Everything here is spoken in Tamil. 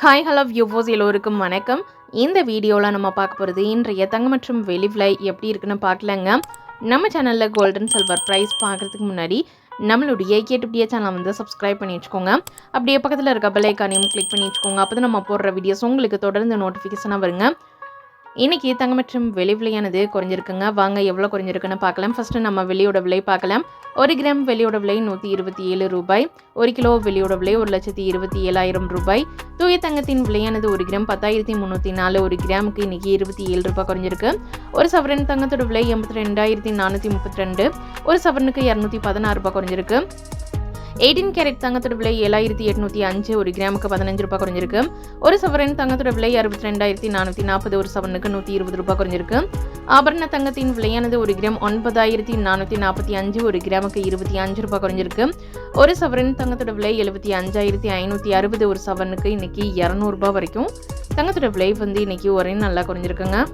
ஹாய் ஹலோ வியூவோஸ் எல்லோருக்கும் வணக்கம். இந்த வீடியோவில் நம்ம பார்க்க போகிறது இன்றைய தங்கம் மற்றும் வெளி விலை எப்படி இருக்குன்னு பார்க்கலங்க. நம்ம சேனலில் கோல்டன் சில்வர் ப்ரைஸ் பார்க்குறதுக்கு முன்னாடி நம்மளுடைய கேட்டுப்படியே சேனலை வந்து சப்ஸ்கிரைப் பண்ணி வச்சுக்கோங்க. அப்படியே பக்கத்தில் இருக்க பெல் கிளிக் பண்ணி வச்சுக்கோங்க. அப்போ தான் நம்ம போடுற வீடியோஸ் உங்களுக்கு தொடர்ந்து நோட்டிஃபிகேஷனாக வருங்க. இன்றைக்கி தங்கம் மற்றும் வெளி விலையானது குறைஞ்சிருக்குங்க. வாங்க எவ்வளோ குறைஞ்சிருக்குன்னு பார்க்கலாம். ஃபஸ்ட்டு நம்ம வெளியோட விலை பார்க்கலாம். ஒரு கிராம் வெள்ளியோட விலை நூற்றி இருபத்தி ஏழு ரூபாய். ஒரு கிலோ வெளியோட விலை ஒரு லட்சத்தி இருபத்தி ஏழாயிரம் ரூபாய். தூய தங்கத்தின் விலையானது ஒரு கிராம் பத்தாயிரத்தி முந்நூற்றி நாலு ஒரு கிராமுக்கு இன்னைக்கு இருபத்தி ஏழு ரூபாய் குறைஞ்சிருக்கு. ஒரு சவரன் தங்கத்தோட விலை எண்பத்தி ரெண்டாயிரத்தி நானூற்றி முப்பத்தி ரெண்டு. ஒரு சவரனுக்கு இரநூத்தி பதினாறு ரூபாய் குறைஞ்சிருக்கு. எயிட்டீன் கேரட் தங்கத்தோட விலை ஏழாயிரத்தி எட்நூற்றி அஞ்சு ஒரு கிராமுக்கு பதினஞ்சு ரூபாய் குறைஞ்சிருக்கு. ஒரு சவரன் தங்கத்தோட விலை அறுபத்தி ரெண்டாயிரத்தி நானூற்றி நாற்பது ஒரு சவரனுக்கு நூற்றி இருபது ரூபாய் குறைஞ்சிருக்கு. ஆபரண தங்கத்தின் விலையானது ஒரு கிராம் ஒன்பதாயிரத்தி நானூற்றி நாற்பத்தி அஞ்சு ஒரு கிராமுக்கு இருபத்தி அஞ்சு ரூபாய் குறைஞ்சிருக்கு. ஒரு சவரன் தங்கத்தோட விலை எழுபத்தி அஞ்சாயிரத்தி ஐநூற்றி அறுபது ஒரு சவரனுக்கு இன்னைக்கு இரநூறுபா வரைக்கும். தங்கத்தோட விலை வந்து இன்னைக்கு ஒரே நல்லா குறைஞ்சிருக்குங்க.